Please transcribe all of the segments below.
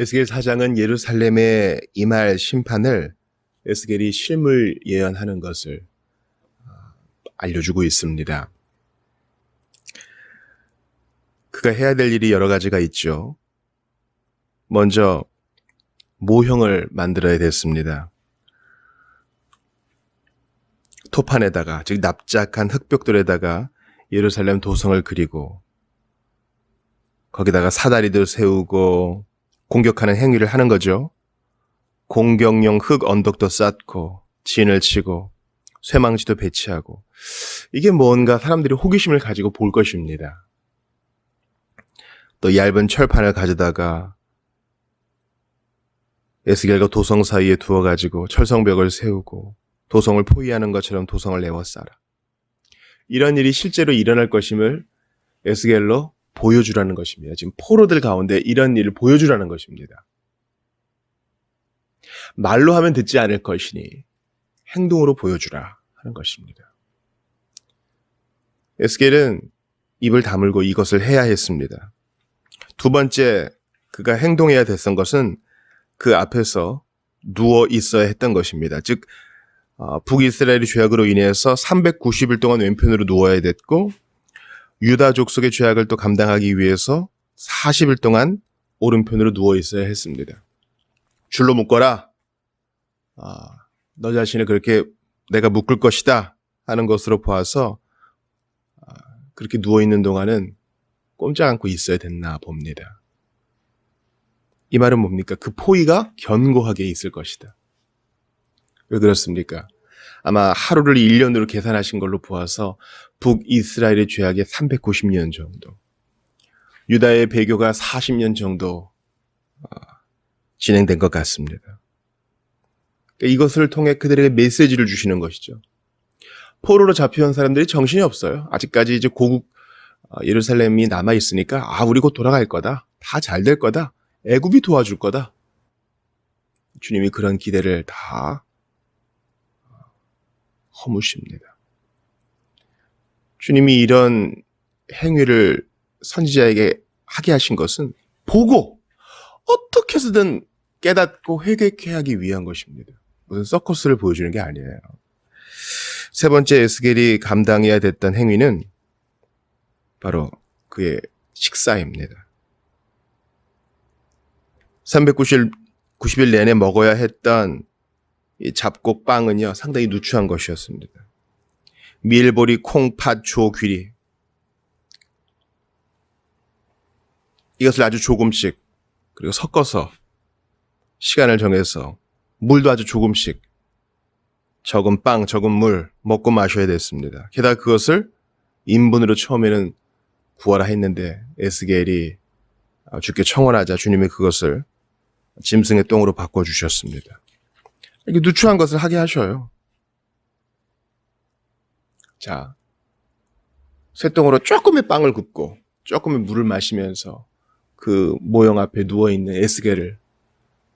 에스겔 사장은 예루살렘에 임할 심판을 에스겔이 실물 예언하는 것을 어, 알려주고 있습니다. 그가 해야 될 일이 여러 가지가 있죠. 먼저 모형을 만들어야 됐습니다. 토판에다가 즉 납작한 흙벽돌에다가 예루살렘 도성을 그리고 거기다가 사다리도 세우고 공격하는 행위를 하는 거죠. 공격용 흙 언덕도 쌓고 진을 치고 쇠망치도 배치하고 이게 뭔가 사람들이 호기심을 가지고 볼 것입니다. 또 얇은 철판을 가져다가 에스겔과 도성 사이에 두어 가지고 철성벽을 세우고 도성을 포위하는 것처럼 도성을 내워 싸라. 이런 일이 실제로 일어날 것임을 에스겔로 보여주라는 것입니다. 지금 포로들 가운데 이런 일을 보여주라는 것입니다. 말로 하면 듣지 않을 것이니 행동으로 보여주라 하는 것입니다. 에스겔은 입을 다물고 이것을 해야 했습니다. 두 번째 그가 행동해야 됐던 것은 그 앞에서 누워 있어야 했던 것입니다. 즉 어, 북이스라엘의 죄악으로 인해서 390일 동안 왼편으로 누워야 됐고 유다 족속의 죄악을 또 감당하기 위해서 40일 동안 오른편으로 누워 있어야 했습니다. 줄로 묶어라. 아, 너 자신을 그렇게 내가 묶을 것이다 하는 것으로 보아서 아, 그렇게 누워 있는 동안은 꼼짝 않고 있어야 됐나 봅니다. 이 말은 뭡니까? 그 포위가 견고하게 있을 것이다. 왜 그렇습니까? 아마 하루를 1년으로 계산하신 걸로 보아서 북이스라엘의 죄악이 390년 정도, 유다의 배교가 40년 정도 어, 진행된 것 같습니다. 그러니까 이것을 통해 그들에게 메시지를 주시는 것이죠. 포로로 잡혀온 사람들이 정신이 없어요. 아직까지 이제 고국 어, 예루살렘이 남아 있으니까 아 우리 곧 돌아갈 거다. 다 잘 될 거다. 애굽이 도와줄 거다. 주님이 그런 기대를 다 허무십니다. 주님이 이런 행위를 선지자에게 하게 하신 것은 보고 어떻게 해서든 깨닫고 회개케 하기 위한 것입니다. 무슨 서커스를 보여주는 게 아니에요. 세 번째 에스겔이 감당해야 됐던 행위는 바로 그의 식사입니다. 390일 90일 내내 먹어야 했던 이 잡곡 빵은요 상당히 누추한 것이었습니다. 밀보리, 콩, 팥, 조, 귀리 이것을 아주 조금씩 그리고 섞어서 시간을 정해서 물도 아주 조금씩 적은 빵, 적은 물 먹고 마셔야 됐습니다. 게다가 그것을 인분으로 처음에는 구하라 했는데 에스겔이 주께 청원하자 주님이 그것을 짐승의 똥으로 바꿔 주셨습니다. 이렇게 누추한 것을 하게 하셔요. 자, 쇠똥으로 조금의 빵을 굽고 조금의 물을 마시면서 그 모형 앞에 누워 있는 에스겔을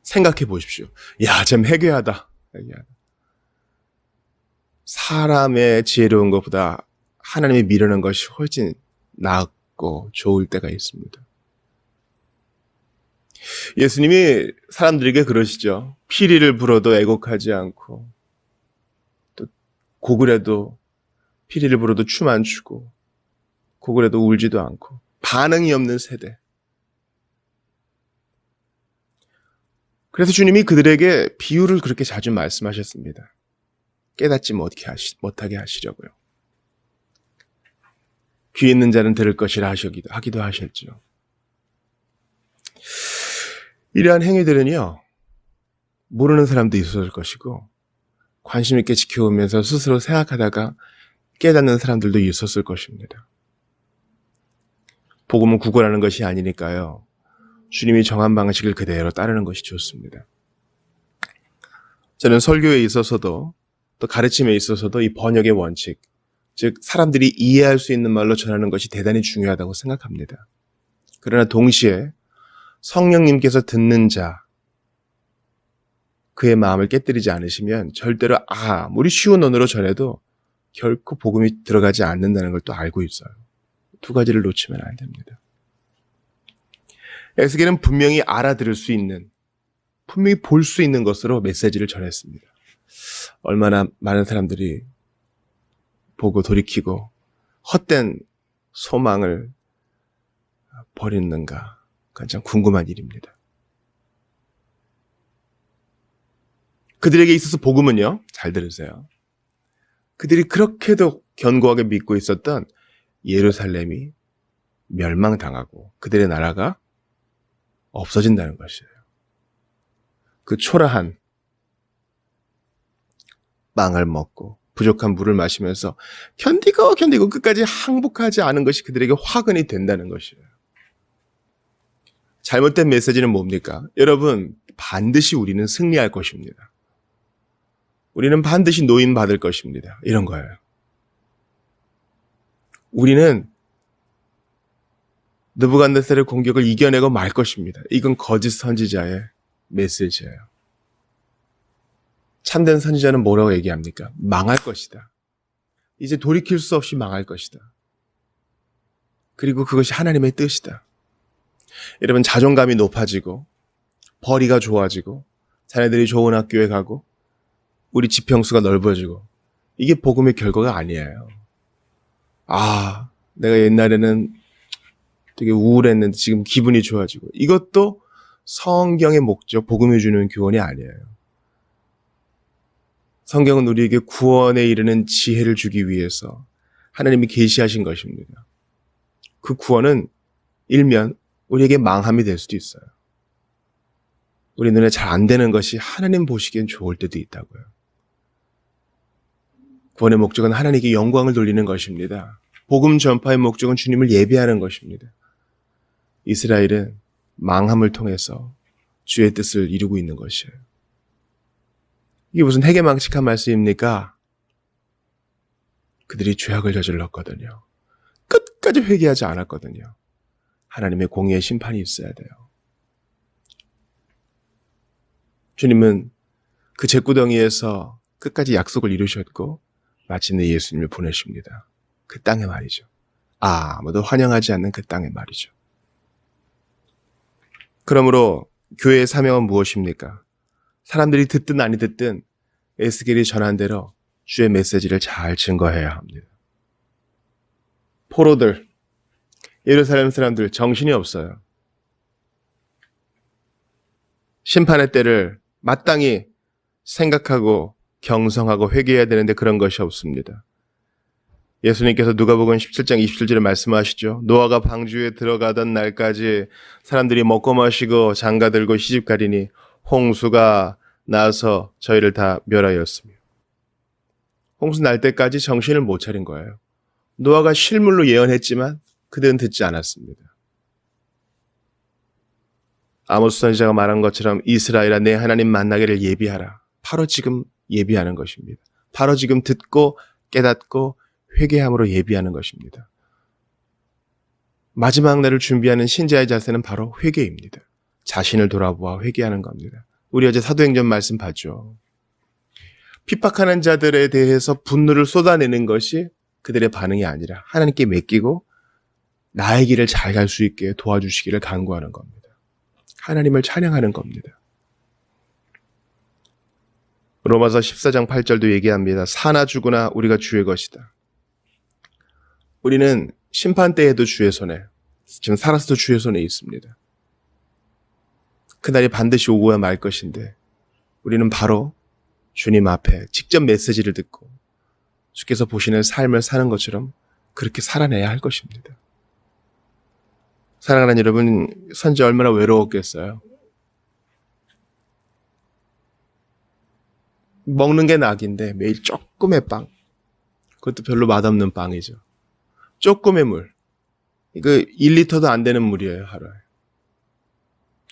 생각해 보십시오. 야, 참 해괴하다. 사람의 지혜로운 것보다 하나님이 미루는 것이 훨씬 낫고 좋을 때가 있습니다. 예수님이 사람들에게 그러시죠. 피리를 불어도 애곡하지 않고, 또 고글에도 피리를 불어도 춤 안 추고, 고글에도 울지도 않고, 반응이 없는 세대. 그래서 주님이 그들에게 비유를 그렇게 자주 말씀하셨습니다. 깨닫지 못하게, 하시, 못하게 하시려고요. 귀 있는 자는 들을 것이라 하시기도, 하기도 하셨죠. 이러한 행위들은요, 모르는 사람도 있었을 것이고, 관심 있게 지켜오면서 스스로 생각하다가 깨닫는 사람들도 있었을 것입니다. 복음은 구걸하는 것이 아니니까요. 주님이 정한 방식을 그대로 따르는 것이 좋습니다. 저는 설교에 있어서도 또 가르침에 있어서도 이 번역의 원칙, 즉 사람들이 이해할 수 있는 말로 전하는 것이 대단히 중요하다고 생각합니다. 그러나 동시에 성령님께서 듣는 자, 그의 마음을 깨뜨리지 않으시면 절대로 아, 우리 쉬운 언어로 전해도 결코 복음이 들어가지 않는다는 걸 또 알고 있어요. 두 가지를 놓치면 안 됩니다. 에스겔은 분명히 알아들을 수 있는, 분명히 볼 수 있는 것으로 메시지를 전했습니다. 얼마나 많은 사람들이 보고 돌이키고 헛된 소망을 버리는가. 참 궁금한 일입니다. 그들에게 있어서 복음은요, 잘 들으세요. 그들이 그렇게도 견고하게 믿고 있었던 예루살렘이 멸망당하고 그들의 나라가 없어진다는 것이에요. 그 초라한 빵을 먹고 부족한 물을 마시면서 견디고 견디고 끝까지 항복하지 않은 것이 그들에게 화근이 된다는 것이에요. 잘못된 메시지는 뭡니까? 여러분, 반드시 우리는 승리할 것입니다. 우리는 반드시 노인 받을 것입니다. 이런 거예요. 우리는 느부갓네살의 공격을 이겨내고 말 것입니다. 이건 거짓 선지자의 메시지예요. 참된 선지자는 뭐라고 얘기합니까? 망할 것이다. 이제 돌이킬 수 없이 망할 것이다. 그리고 그것이 하나님의 뜻이다. 여러분 자존감이 높아지고 벌이가 좋아지고 자네들이 좋은 학교에 가고 우리 지평수가 넓어지고 이게 복음의 결과가 아니에요. 아, 내가 옛날에는 되게 우울했는데 지금 기분이 좋아지고 이것도 성경의 목적, 복음이 주는 교훈이 아니에요. 성경은 우리에게 구원에 이르는 지혜를 주기 위해서 하나님이 계시하신 것입니다. 그 구원은 일면 우리에게 망함이 될 수도 있어요. 우리 눈에 잘 안 되는 것이 하나님 보시기엔 좋을 때도 있다고요. 구원의 목적은 하나님께 영광을 돌리는 것입니다. 복음 전파의 목적은 주님을 예배하는 것입니다. 이스라엘은 망함을 통해서 주의 뜻을 이루고 있는 것이에요. 이게 무슨 해계망측한 말씀입니까? 그들이 죄악을 저질렀거든요. 끝까지 회개하지 않았거든요. 하나님의 공의의 심판이 있어야 돼요. 주님은 그 제구덩이에서 끝까지 약속을 이루셨고 마침내 예수님을 보내십니다. 그 땅에 말이죠. 아무도 환영하지 않는 그 땅에 말이죠. 그러므로 교회의 사명은 무엇입니까? 사람들이 듣든 아니 듣든 에스겔이 전한 대로 주의 메시지를 잘 증거해야 합니다. 포로들, 예루살렘 사람들 정신이 없어요. 심판의 때를 마땅히 생각하고 경성하고 회개해야 되는데 그런 것이 없습니다. 예수님께서 누가복음 17장 27절에 말씀하시죠. 노아가 방주에 들어가던 날까지 사람들이 먹고 마시고 장가 들고 시집 가리니 홍수가 나서 저희를 다 멸하였으며 홍수 날 때까지 정신을 못 차린 거예요. 노아가 실물로 예언했지만 그들은 듣지 않았습니다. 아모스 선지자가 말한 것처럼 이스라엘아 내 하나님 만나기를 예비하라. 바로 지금 예비하는 것입니다. 바로 지금 듣고 깨닫고 회개함으로 예비하는 것입니다. 마지막 날을 준비하는 신자의 자세는 바로 회개입니다. 자신을 돌아보아 회개하는 겁니다. 우리 어제 사도행전 말씀 봤죠. 핍박하는 자들에 대해서 분노를 쏟아내는 것이 그들의 반응이 아니라 하나님께 맡기고 나의 길을 잘 갈 수 있게 도와주시기를 간구하는 겁니다. 하나님을 찬양하는 겁니다. 로마서 14장 8절도 얘기합니다. 사나 죽으나 우리가 주의 것이다. 우리는 심판 때에도 주의 손에, 지금 살아서도 주의 손에 있습니다. 그날이 반드시 오고야 말 것인데, 우리는 바로 주님 앞에 직접 메시지를 듣고 주께서 보시는 삶을 사는 것처럼 그렇게 살아내야 할 것입니다. 사랑하는 여러분, 선지 얼마나 외로웠겠어요? 먹는 게 낙인데 매일 조금의 빵. 그것도 별로 맛없는 빵이죠. 조금의 물. 이거 1리터도 안 되는 물이에요, 하루에.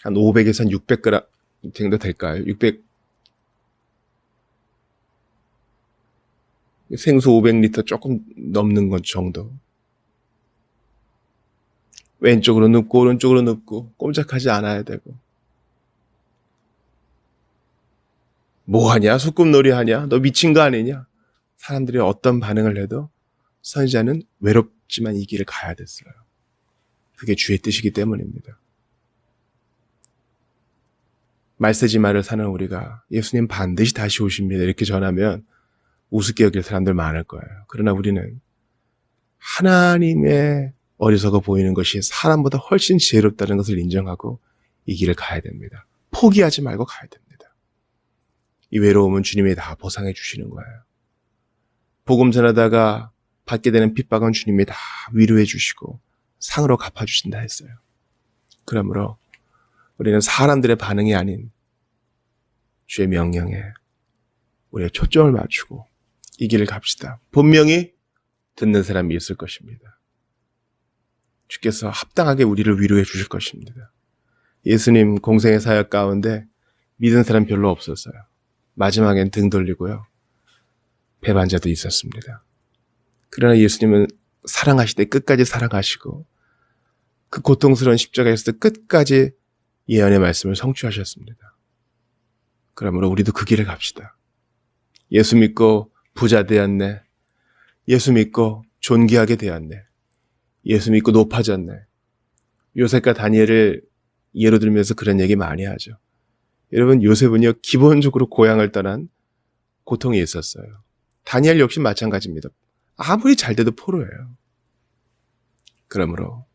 한 500에서 한 600g 정도 될까요? 600. 생수 500리터 조금 넘는 것 정도. 왼쪽으로 눕고 오른쪽으로 눕고 꼼짝하지 않아야 되고. 뭐 하냐? 소꿉놀이 하냐? 너 미친 거 아니냐? 사람들이 어떤 반응을 해도 선지자는 외롭지만 이 길을 가야 됐어요. 그게 주의 뜻이기 때문입니다. 말세지 말을 사는 우리가 예수님 반드시 다시 오십니다. 이렇게 전하면 우습게 여길 사람들 많을 거예요. 그러나 우리는 하나님의 어리석어 보이는 것이 사람보다 훨씬 지혜롭다는 것을 인정하고 이 길을 가야 됩니다. 포기하지 말고 가야 됩니다. 이 외로움은 주님이 다 보상해 주시는 거예요. 복음 전하다가 받게 되는 핍박은 주님이 다 위로해 주시고 상으로 갚아 주신다 했어요. 그러므로 우리는 사람들의 반응이 아닌 주의 명령에 우리의 초점을 맞추고 이 길을 갑시다. 분명히 듣는 사람이 있을 것입니다. 주께서 합당하게 우리를 위로해 주실 것입니다. 예수님 공생의 사역 가운데 믿은 사람 별로 없었어요. 마지막엔 등 돌리고요. 배반자도 있었습니다. 그러나 예수님은 사랑하시되 끝까지 사랑하시고 그 고통스러운 십자가에서도 끝까지 예언의 말씀을 성취하셨습니다. 그러므로 우리도 그 길을 갑시다. 예수 믿고 부자 되었네. 예수 믿고 존귀하게 되었네. 예수 믿고 높아졌네. 요셉과 다니엘을 예로 들면서 그런 얘기 많이 하죠. 여러분 요셉은요 기본적으로 고향을 떠난 고통이 있었어요. 다니엘 역시 마찬가지입니다. 아무리 잘 돼도 포로예요. 그러므로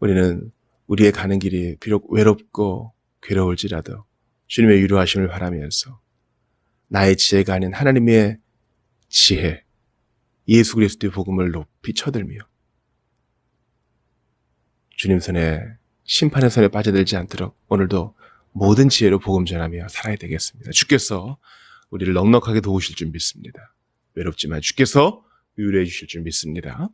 우리는 우리의 가는 길이 비록 외롭고 괴로울지라도 주님의 위로하심을 바라면서 나의 지혜가 아닌 하나님의 지혜, 예수 그리스도의 복음을 높이 쳐들며 주님 손에 심판의 손에 빠져들지 않도록 오늘도 모든 지혜로 복음 전하며 살아야 되겠습니다. 주께서 우리를 넉넉하게 도우실 줄 믿습니다. 외롭지만 주께서 위로해 주실 줄 믿습니다.